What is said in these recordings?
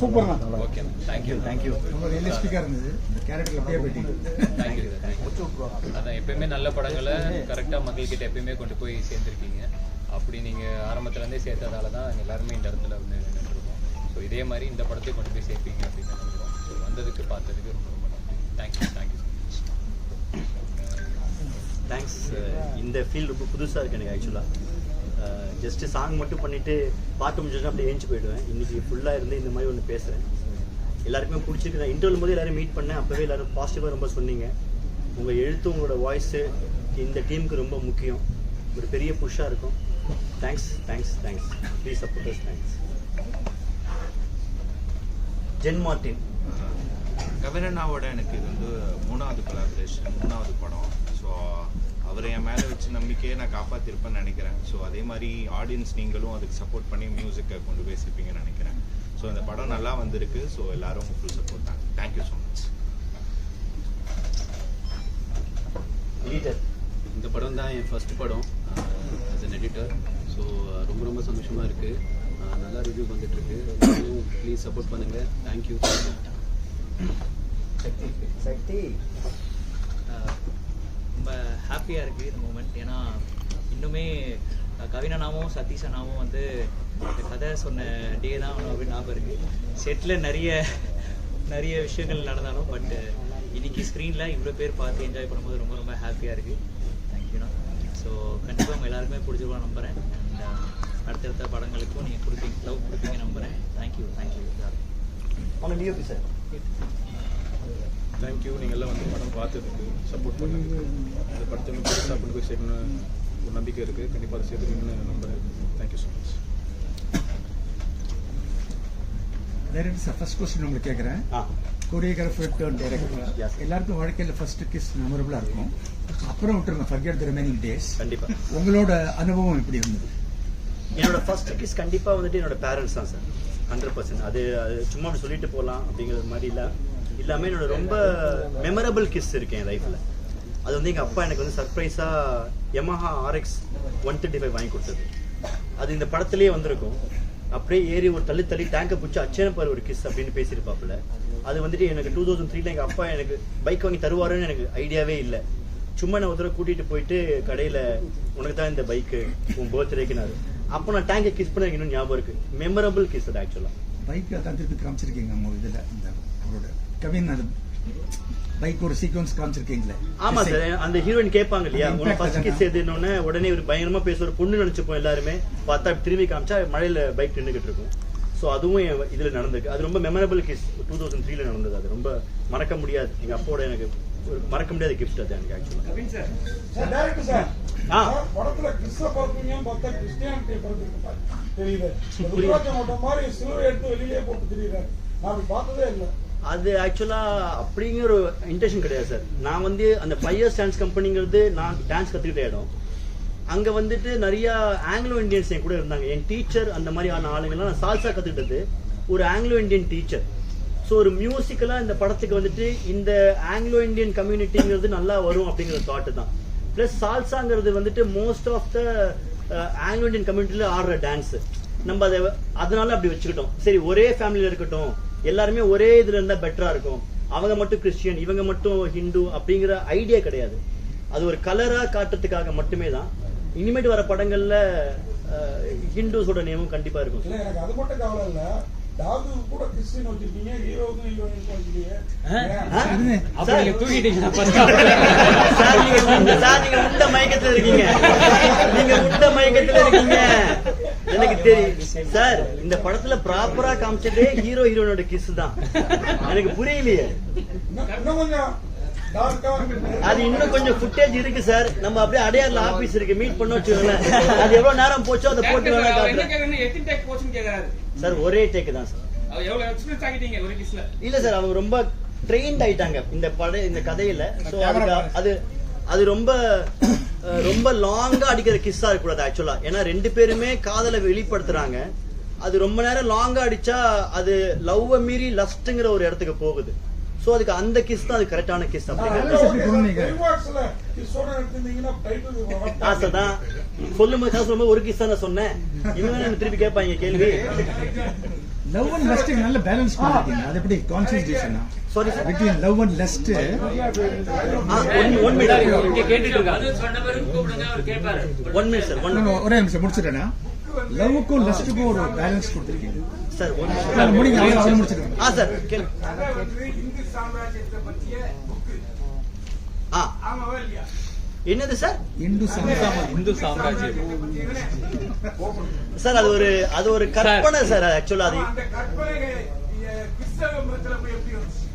சூப்பர்ண்ணா okay thank you thank you ரொம்ப ரியலிஸ்டிக்கா இருந்தது இந்த கேரக்டர் அப்படியே தேங்க்யூ அதான் எப்பயுமே நல்ல படங்களை கரெக்டாக மக்கள்கிட்ட எப்பயுமே கொண்டு போய் சேர்ந்துருக்கீங்க. அப்படி நீங்கள் ஆரம்பத்துலேருந்தே சேர்த்ததால தான் எல்லாருமே இந்த இடத்துல வந்து நின்றுருக்கோம். ஸோ இதே மாதிரி இந்த படத்தையும் கொண்டு போய் சேர்ப்பீங்க அப்படின்னு நினைக்கிறோம். ஸோ வந்ததுக்கு பார்த்ததுக்கு ரொம்ப ரொம்ப நன்றி. Thank you thank you thanks இந்த ஃபீல் ரொம்ப புதுசாக இருக்கு எனக்கு ஆக்சுவலாக ஜஸ்ட் சாங் மட்டும் பண்ணிட்டு பாட்டு முடிஞ்சோன்னா அப்படியே ஏஞ்சி போயிடுவேன். இன்னைக்கு ஃபுல்லாக இருந்து இந்த மாதிரி ஒன்று பேசுகிறேன் எல்லாருக்குமே பிடிச்சிருக்கு. நான் இன்டர்வல் போது எல்லாரும் மீட் பண்ணேன். அப்போவே எல்லாரும் பாசிட்டிவாக ரொம்ப சொன்னீங்க. உங்கள் எழுத்து உங்களோட வாய்ஸு இந்த டீமுக்கு ரொம்ப முக்கியம். ஒரு பெரிய புஷ்ஷாக இருக்கும். Thanks thanks thanks please supporters thanks Jen Martin கவிரண்ணாவோட எனக்கு இது வந்து மூணாவது கொலாபரேஷன் மூணாவது படம். ஸோ அவரை என் மேலே வச்சு நம்பிக்கையை நான் காப்பாற்றிருப்பேன்னு நினைக்கிறேன். ஸோ அதே மாதிரி ஆடியன்ஸ் நீங்களும் அதுக்கு சப்போர்ட் பண்ணி மியூசிக்கை கொண்டு போய் சேர்ப்பீங்கன்னு நினைக்கிறேன். ஸோ இந்த படம் நல்லா வந்திருக்கு. ஸோ எல்லாரும் ஃபுல் சப்போர்ட் தான் தேங்க்யூ ஸோ மச் இந்த படம் தான் என் ஃபர்ஸ்ட் படம். ஆஸ் அன் எடிட்டர் ஸோ ரொம்ப ரொம்ப சந்தோஷமாக இருக்குது நல்லா ரிவ்யூ வந்துட்டுருக்கு. ப்ளீஸ் சப்போர்ட் பண்ணுங்கள் தேங்க்யூ சக்தி. சக்தி. ஹாப்பியாக இருக்குது இந்த மூமெண்ட் ஏன்னா இன்னுமே கவினனாவும் சதீஷ் வந்து இந்த கதை சொன்ன டே தான் அவனுக்கு ஞாபகம் இருக்குது செட்டில் நிறைய நிறைய விஷயங்கள் நடந்தாலும் பட் இன்னைக்கு ஸ்க்ரீனில் இவ்வளோ பேர் பார்த்து என்ஜாய் பண்ணும்போது ரொம்ப ரொம்ப ஹாப்பியாக இருக்குது தேங்க்யூண்ணா ஸோ கண்டிப்பாக உங்கள் எல்லாருக்குமே பிடிச்சிருக்கோம் நம்புகிறேன் அண்ட் அடுத்தடுத்த படங்களுக்கும் நீங்கள் கொடுப்பீங்க லவ் கொடுப்பீங்க நம்புகிறேன் தேங்க்யூ தேங்க்யூ எல்லாரும் சார் தேங்க்யூ நீங்கள் எல்லாம் வந்து படம் பார்த்ததுக்கு சப்போர்ட் பண்ணதுக்கு இந்த படத்தை இன்னும் பெருசாக கொண்டு போய் சேர்க்கணும்னு ஒரு நம்பிக்கை இருக்குது கண்டிப்பாக அதை சேர்த்துக்கணும்னு நம்புறேன். Thank you so much director sir first question உங்களுக்கு கேட்குறேன் ஆ. Choreographer turn. டைரக்டர் எல்லாருக்கும் வாழ்க்கையில் ஃபர்ஸ்ட் கிஸ் மெமரபுளாக இருக்கும். அப்புறம் விட்டுருங்க ஃபர்கெட் த ரிமைனிங் டேஸ் கண்டிப்பாக உங்களோட அனுபவம் எப்படி இருந்தது? என்னோட ஃபர்ஸ்ட் கிஸ் கண்டிப்பாக வந்துட்டு என்னோட பேரண்ட்ஸ் தான் சார் ஹண்ட்ரட் பர்சன்ட் அது அது சும்மா சொல்லிட்டு போகலாம் அப்படிங்கிறது மாதிரி இல்லை. இல்லாமல் என்னோட ரொம்ப மெமரபிள் கிஸ் இருக்கேன் என் லைஃப்பில் அது வந்து எங்கள் அப்பா எனக்கு வந்து சர்ப்ரைஸாக Yamaha RX one thirty five வாங்கி கொடுத்தது. அது இந்த படத்துலேயே வந்திருக்கும். அப்படியே ஏறி ஒரு தள்ளி தள்ளி டேங்கை பிடிச்சி அச்சேன பாரு ஒரு கிஸ் அப்படின்னு பேசியிருப்பாப்புல. அது வந்துட்டு எனக்கு டூ தௌசண்ட் த்ரீல எங்கள் அப்பா எனக்கு பைக் வாங்கி தருவாருன்னு எனக்கு ஐடியாவே இல்லை. சும்மா நான் ஒரு தடவை கூட்டிட்டு போயிட்டு கடையில உனக்கு தான் இந்த பைக்கு உன் பர்த்டேக்குனாரு அப்போ நான் டேங்கை கிஸ் பண்ண இன்னும் ஞாபகம் இருக்கு. மெமரபிள் கிஸ் அது ஆக்சுவலா பைக் தான் திருப்பி காமிச்சிருக்கீங்க இதில் இந்த அவரோட கவின் அது பைக் ஒரு சீக்வன்ஸ் காமிச்சிருக்கீங்களே? ஆமா சார் அந்த ஹீரோயின் கேட்பாங்க இல்லையா? Impact ஃபர்ஸ்ட் கிஸ் தானே? எதுன்னு உடனே ஒரு பயங்கரமா பேசுற ஒரு பொண்ணு நினைச்சுப்போம் எல்லாருமே. பார்த்தா திரும்பி காமிச்சா மழையில பைக் நின்றுகிட்டு இருக்கும். ஸோ அதுவும் என் இதுல நடந்திருக்கு. அது ரொம்ப மெமரபிள் கிஸ் டூ தௌசண்ட் த்ரீல நடந்தது. அது ரொம்ப மறக்க முடியாது. எங்க அப்பாவோட எனக்கு ஒரு மறக்க முடியாத கிஃப்ட் அது எனக்கு ஆக்சுவலா சார் டைரக்டர் சார் ஆ. படத்துல கிறிஸ்துவ பார்ப்பீங்க பார்த்தா கிறிஸ்டியானிட்டி படத்துக்கு பா- தெரியுது. மாதிரி சிலுவை எடுத்து வெளியிலே போட்டு தெரியுறாரு. நான் அப்படி பார்த்ததே இல்லை. அது ஆக்சுவலாக அப்படிங்கிற ஒரு இன்டென்ஷன் கிடையாது சார் நான் வந்து அந்த ஃபைவ் இயர்ஸ் டான்ஸ் கம்பெனிங்கிறது நான் டான்ஸ் கற்றுக்கிட்ட இடம். அங்கே வந்துட்டு நிறையா ஆங்கிலோ இந்தியன்ஸ் என் கூட இருந்தாங்க. என் டீச்சர் அந்த மாதிரியான ஆளுங்கள்லாம் நான் சால்சா கற்றுக்கிட்டது ஒரு ஆங்கிலோ இந்தியன் டீச்சர் ஸோ ஒரு மியூசிக்கலாக இந்த படத்துக்கு வந்துட்டு இந்த ஆங்கிலோ இந்தியன் கம்யூனிட்டிங்கிறது நல்லா வரும் அப்படிங்கிற தாட்டு தான். ப்ளஸ் சால்சாங்கிறது வந்துட்டு most of the Anglo Indian கம்யூனிட்டியில் ஆடுற டான்ஸு நம்ம அதை அதனால அப்படி வச்சுக்கிட்டோம். சரி ஒரே ஃபேமிலியில் இருக்கட்டும். எல்லாருமே ஒரே இதுல இருந்தா பெட்டரா இருக்கும். அவங்க மட்டும் கிறிஸ்டியன் இவங்க மட்டும் ஹிந்து அப்படிங்கிற ஐடியா கிடையாது. அது ஒரு கலரா காட்டுறதுக்காக மட்டுமே தான். இனிமேட்டு வர படங்கள்ல ஹிந்துஸோட நேமும் கண்டிப்பா இருக்கும். எனக்கு அது மட்டும் கவலை இல்ல. நீங்க உண்ட மயக்கத்துல இருக்கீங்க. நீங்க உண்ட மயக்கத்துல இருக்கீங்க. எனக்கு தெரியும் சார் இந்த படத்துல ப்ராப்பரா காமிச்சதே ஹீரோ ஹீரோனோட கிஸ் தான். எனக்கு புரியலையே. அது இன்னும் கொஞ்சம் ஃபுட்டேஜ் இருக்கு சார் நம்ம அப்படியே அடையார்ல ஆபீஸ் இருக்கு. மீட் பண்ண வச்சுக்கோங்களேன். அது எவ்வளவு நேரம் போச்சோ அதை போட்டு வேணா காட்டுறேன். சார் ஒரே டேக் தான் சார்? இல்ல சார் அவங்க ரொம்ப ட்ரெயின்ட் ஆயிட்டாங்க. இந்த பட இந்த கதையில. சோ அது அது ரொம்ப ரொம்ப லாங்கா அடிக்கிற கிஸ்ஸா இருக்கக்கூடாது ஆக்சுவலா ஏன்னா ரெண்டு பேருமே காதலை வெளிப்படுத்துறாங்க. அது ரொம்ப நேரம் லாங்கா அடிச்சா அது லவ்வ மீறி லஸ்ட்ங்கிற ஒரு இடத்துக்கு போகுது. சோ அதுக்கு அந்த கிஸ் தான் அது கரெக்டான கிஸ் அப்படிங்கிறது ரிவார்ட்ஸ்ல கிறிஸ்டோட எடுத்திருந்தீங்கன்னா டைட்டில் ஆசை தான். சொல்லும் போது ஒரு கிஸ் தான் நான் சொன்னேன் இவங்க என்ன திருப்பி கேட்பாங்க கேள்வி. லவ் அண்ட் லஸ்ட் நல்ல பேலன்ஸ் பண்ணிருக்கீங்க. அது எப்படி கான்சென்ட்ரேஷனா Sorry, sir. Between love and lust one minute இங்க கேட்டுட்டு இருக்காங்க ஒன் மினிட் சார் ஒன் ஒரே நிமிஷம் முடிச்சிட்டேனா? லவ்வுக்கும் லஸ்ட்டுக்கும் ஒரு பேலன்ஸ் கொடுத்துருக்கீங்க. சார் ஒன் நான் முடிங்க அவரை அவரை முடிச்சிருக்கேன் ஆ சார் கேளு. கதை வந்து இந்து சாம்ராஜ்யத்தை பற்றிய ஆ. ஆமாவா இல்லையா? என்னது சார்? இந்து இந்து சாம்ராஜ்யம். சார் அது ஒரு அது ஒரு கற்பனை சார் ஆக்சுவலா அது. அந்த கற்பனை கிறிஸ்தவ மதத்துல போய் எப்படி வந்துச்சு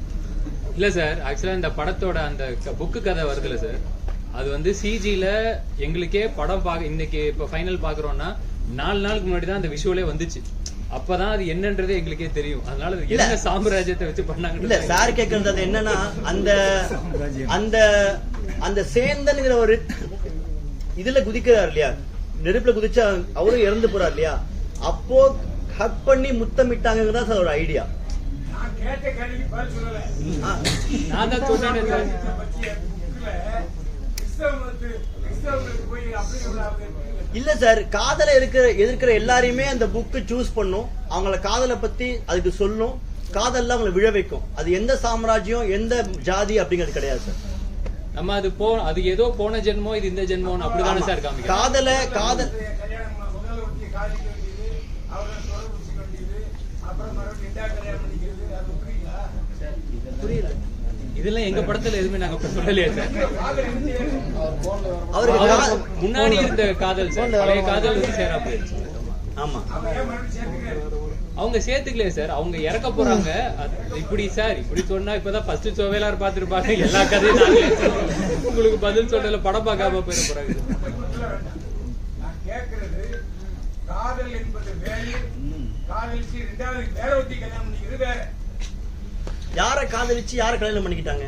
இல்ல சார் ஆக்சுவலா இந்த படத்தோட அந்த புக்கு கதை வருதுல்ல சார். அது வந்து சிஜில எங்களுக்கே படம் பார்க்க இன்னைக்கு இப்ப ஃபைனல் பாக்குறோம்னா நாலு நாளுக்கு முன்னாடி தான் அந்த விஷுவலே வந்துச்சு. அப்பதான் அது என்னன்றது எங்களுக்கே தெரியும். அதனால அது என்ன சாம்ராஜ்யத்தை வச்சு இல்ல பண்ணாங்க சார் கேக்குறது அது என்னன்னா அந்த அந்த அந்த சேந்தன்ங்கிற ஒரு இதுல குதிக்கிறார் இல்லையா? நெருப்புல குதிச்சா அவரும் இறந்து போறார் இல்லையா? அப்போ ஹக் பண்ணி முத்தமிட்டாங்கிறதா சார் ஒரு ஐடியா இல்ல சார் காதல இருக்கிற எதிர்க்கிற எல்லாரையுமே அந்த புக்கு சூஸ் பண்ணும். அவங்கள காதலை பத்தி அதுக்கு சொல்லும். காதல்ல அவங்களை விழ வைக்கும். அது எந்த சாம்ராஜ்யம் எந்த ஜாதி அப்படிங்கிறது கிடையாது சார். நம்ம அது போ அது ஏதோ போன ஜென்மோ இது இந்த ஜென்மோன்னு அப்படிதானே சார் காமிக்கிறோம் காதல காதல் புரியல. இதெல்லாம் எங்க படத்துல எதுவுமே நாங்க சொல்லலையே சார். அவருக்கு முன்னாடி இருந்த காதல் சார். பழைய காதல் வந்து சேரா போயிருச்சு ஆமா. அவங்க சேர்த்துக்கலையே சார். அவங்க இறக்க போறாங்க. இப்படி சார் இப்படி சொன்னா இப்பதான் ஃபர்ஸ்ட் சோவேலார் பாத்துருப்பாங்க எல்லா கதையும். உங்களுக்கு பதில் சொல்லல படம் பார்க்காம போயிட போறாங்க. காதல் என்பது காதலிச்சு ரெண்டாவது வேற ஒருத்தி கல்யாணம் பண்ணிக்கிறது வேற. யார காதலிச்சு யார கல்யாணம் பண்ணிக்கிட்டாங்க?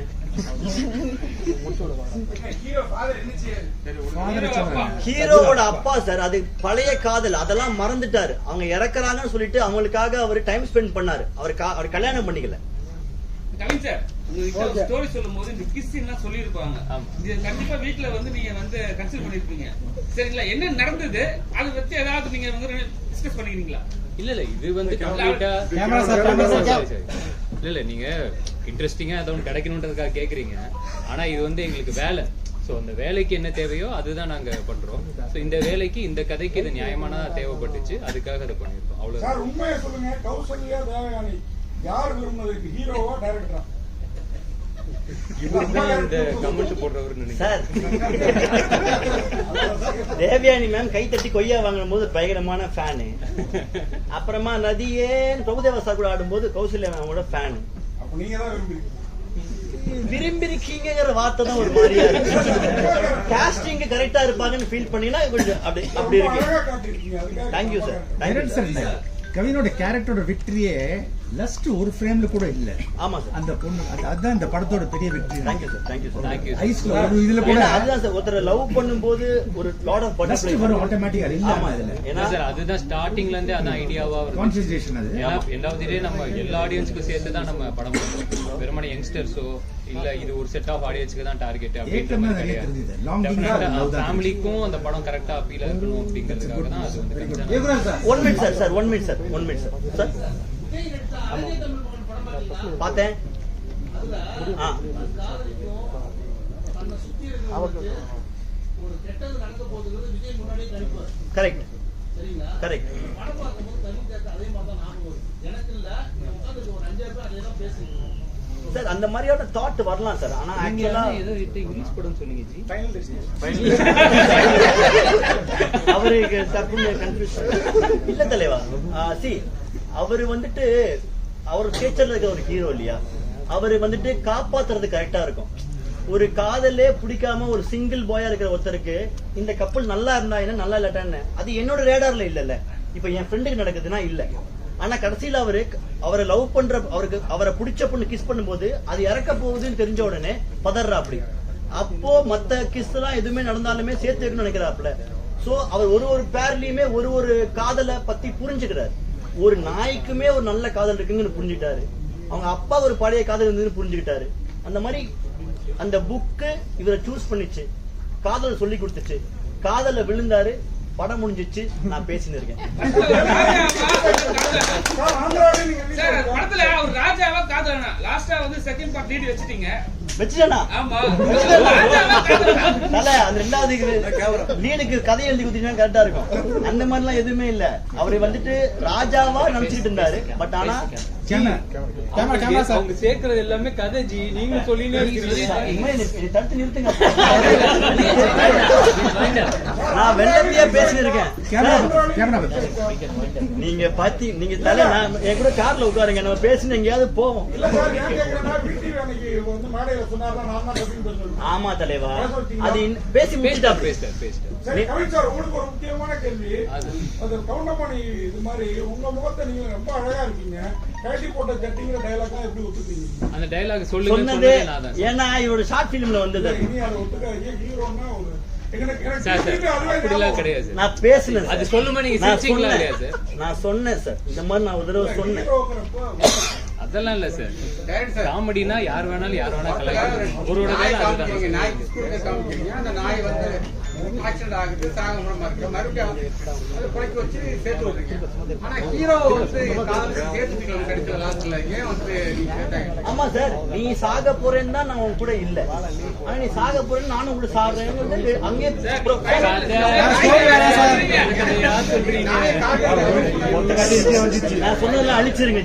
ஹீரோவோட அப்பா சார் அது பழைய காதல் அதெல்லாம் மறந்துட்டாரு. அவங்க இறக்குறாங்கன்னு சொல்லிட்டு அவங்களுக்காக அவர் டைம் ஸ்பெண்ட் பண்ணாரு. அவர் அவர் கல்யாணம் பண்ணிக்கல. கவின் சார் உங்களுக்கு ஸ்டோரி சொல்லும் போது இந்த கிஸ் எல்லாம் சொல்லியிருப்பாங்க. இது கண்டிப்பா வீட்ல வந்து நீங்க வந்து கன்சல்ட் பண்ணிருப்பீங்க. சரிங்களா? என்ன நடந்தது? அதை வச்சு ஏதாவது நீங்க வந்து டிஸ்கஸ் பண்ணிக்கிறீங்களா? இல்ல இல்ல இது வந்து கம்ப்ளீட்டா இல்ல நீங்க இன்ட்ரெஸ்டிங்கா ஏதோ ஒன்று கிடைக்கணுன்றதுக்காக கேக்குறீங்க. ஆனா இது வந்து எங்களுக்கு வேலை. சோ அந்த வேலைக்கு என்ன தேவையோ அதுதான் நாங்க பண்றோம். ஸோ இந்த வேலைக்கு இந்த கதைக்கு இது நியாயமானதா தேவைப்பட்டுச்சு. அதுக்காக அதை பண்ணிருக்கோம் அவ்வளவு உண்மையை சொல்லுங்க. கௌசல்யா தேவயானி. யார் விரும்பினதுக்கு ஹீரோவா டைரக்டரா இவரு தான் இந்த கமெண்ட் போடுறவரு நினைக்கிறேன் சார் தேவயானி மேம் கை தட்டி கொய்யா வாங்கும் போது பயங்கரமான ஃபேனு அப்புறமா நதியே பிரபுதேவா சார் கூட ஆடும்போது கௌசல்யா மேமோட ஃபேனு அப்ப நீங்க தான் விரும்புறீங்க. விரும்பிருக்கீங்கிற வார்த்தை தான் ஒரு மாதிரியா இருக்கு. காஸ்டிங் கரெக்டா இருப்பாங்கன்னு ஃபீல் பண்ணீங்கன்னா கொஞ்சம் அப்படி அப்படி இருக்கு. தேங்க்யூ சார் கவினோட கேரக்டரோட விக்டரியே லஸ்ட் ஒரு ஃப்ரேம்ல கூட இல்ல. ஆமா சார் அந்த பொண்ணு அது- அதுதான் இந்த படத்தோட பெரிய வெற்றி. Thank you sir thank you sir thank you ஐஸ்ல ஒரு இதுல கூட அதுதான் சார் ஒருத்தர் லவ் பண்ணும்போது ஒரு லாட் ஆஃப் லஸ்ட் வரும் ஆட்டோமேட்டிக்கா இல்ல? ஆமா இதுல. ஏன்னா சார் அதுதான் ஸ்டார்டிங்ல இருந்தே அதான் ஐடியாவா வருது. கான்சென்ட்ரேஷன் அது. ஏன்னா day நம்ம எல்லா ஆடியன்ஸ்க்கும் சேர்த்து தான் நம்ம படம் பண்றோம் வெறுமனே யங்ஸ்டர்ஸோ இல்ல இது ஒரு செட் ஆஃப் ஆடியன்ஸ்க்கு தான் டார்கெட் அப்படின்ற மாதிரி ஃபேமிலிக்கும் அந்த படம் கரெக்டா அப்பீல் இருக்கணும் அப்படிங்கிறதுக்காக தான் அது வந்து one minute sir sir one minute sir one minute sir sir பார்த்தேன் ஆ. கரெக்ட் கரெக்ட் சார் அந்த மாதிரியான தாட் வரலாம் சார் ஆனா ஆக்சுவலா ஏதோ இங்கிலீஷ் படம் சொன்னீங்க ஜி? அவருக்கு தப்புன்னு கன்ஃபியூஸ் இல்ல தலைவா. சி அவர் வந்துட்டு அவர் கேச்சர்ல இருக்க ஒரு ஹீரோ இல்லையா? அவர் வந்துட்டு காப்பாத்துறது கரெக்டா இருக்கும். ஒரு காதலே பிடிக்காம ஒரு சிங்கிள் பாயா இருக்கிற ஒருத்தருக்கு இந்த கப்பல் நல்லா இருந்தா என்ன நல்லா இல்லாட்டான்னு அது என்னோட ரேடார்ல இல்லல்ல. இப்ப என் ஃப்ரெண்டுக்கு நடக்குதுன்னா இல்ல. ஆனா கடைசியில அவரு அவரை லவ் பண்ற அவருக்கு அவரை பிடிச்ச பொண்ணு கிஸ் பண்ணும்போது அது இறக்க போகுதுன்னு தெரிஞ்ச உடனே பதறா அப்படி அப்போ மத்த கிஸ் எல்லாம் எதுவுமே நடந்தாலுமே சேர்த்து வைக்கணும்னு நினைக்கிறாப்ல. சோ அவர் ஒரு ஒரு பேர்லயுமே ஒரு ஒரு காதலை பத்தி புரிஞ்சுக்கிறாரு. ஒரு நாய்க்குமே ஒரு நல்ல காதல் இருக்குங்கன்னு புரிஞ்சுக்கிட்டாரு. அவங்க அப்பா ஒரு பழைய காதல் இருந்ததுன்னு புரிஞ்சுக்கிட்டாரு. அந்த மாதிரி அந்த புக்கு இவரை சூஸ் பண்ணிச்சு. காதல் சொல்லி கொடுத்துச்சு. காதல விழுந்தாரு. படம் முடிஞ்சிச்சு. நான் பேசின்னு இருக்கேன். படத்துல அவர் ராஜாவா காதலனா லாஸ்டா வந்து செகண்ட் பார்ட் லீட் வச்சிட்டீங்க. வச்சுட்டேனா அந்த ரெண்டாவது லீடுக்கு கதை எழுதி கொடுத்தீங்கன்னா கரெக்டா இருக்கும். அந்த மாதிரிலாம் எதுவுமே இல்ல. அவரு வந்துட்டு ராஜாவா நினைச்சிட்டு இருந்தாரு. பட் ஆனா அவங்க சேர்க்கறது எல்லாமே கதை ஜி. நீங்க சொல்லினே இருக்கீங்க தடுத்து நிறுத்துங்க. நான் வெள்ளத்தையே பேசினிருக்கேன். கேமரா கேமரா நீங்க பாத்தி நீங்க தலை நான் என் கூட கார்ல உட்காருங்க. நம்ம பேசின எங்கேயாவது போவோம். ஆமா தலைவா. அது இன்ன- பேசி முடிச்சுட்டா பேசிட்டார் பேசிட்டார் சரி கவின் சார் உங்களுக்கு ஒரு முக்கியமான கேள்வி. அது. கவுண்டமணி இது மாதிரி உங்க முகத்தை நீங்க ரொம்ப அழகா இருக்கீங்க. கழட்டி போட்ட கட்டிங்கிற டயலாக் தான் எப்படி ஒத்துப்பீங்க? அந்த டயலாக் சொல்லுங்க சொன்னது ஏன்னா இவரோட ஷார்ட் பிலிம்ல வந்தது இனி அதை ஒத்துக்காதீங்க. ஹீரோன்னா ஒரு நான் பேசினேன் சார். நான் சொன்னேன். சார்? நான் சொன்னேன் சார். இந்த மாதிரி நான் ஒரு தடவை சொன்னேன். அதெல்லாம் இல்ல சார். காமெடினா யார் வேணாலும் யார் வேணா கலாய்க்கலாம். ஒருவோட வேலை அதுதான். நாய்க்கு ஸ்கூலுக்கு காமிக்கிறீங்க அந்த நாய் வந்து ஆக்சிடென்ட் ஆகுது சாக முடியாம இருக்கு மறுபடியும் அதை குறைக்க வச்சு சேர்த்து விடுறீங்க ஆனா ஹீரோ வந்து காதலுக்கு சேர்த்துக்கலாம் கிடைச்ச லாஸ்ட்ல. ஏன் வந்து நீங்க சேர்த்தாங்க ஆமா சார். நீ சாக போறேன்னு தான் நான் உன் கூட இல்ல. ஆனா நீ சாக போறேன்னு நானும் கூட சாகுறேன்னு அங்கே நான் சொன்னதெல்லாம் அழிச்சிருங்க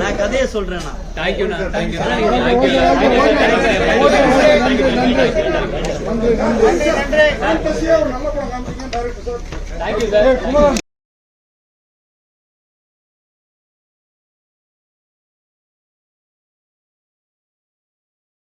நான் கதையை சொல்றேன் நான். தேங்க்யூண்ணா தேங்க்யூ ஃபேண்டஸியா ஒரு நல்ல படம் காமிச்சீங்க director sir thank you sir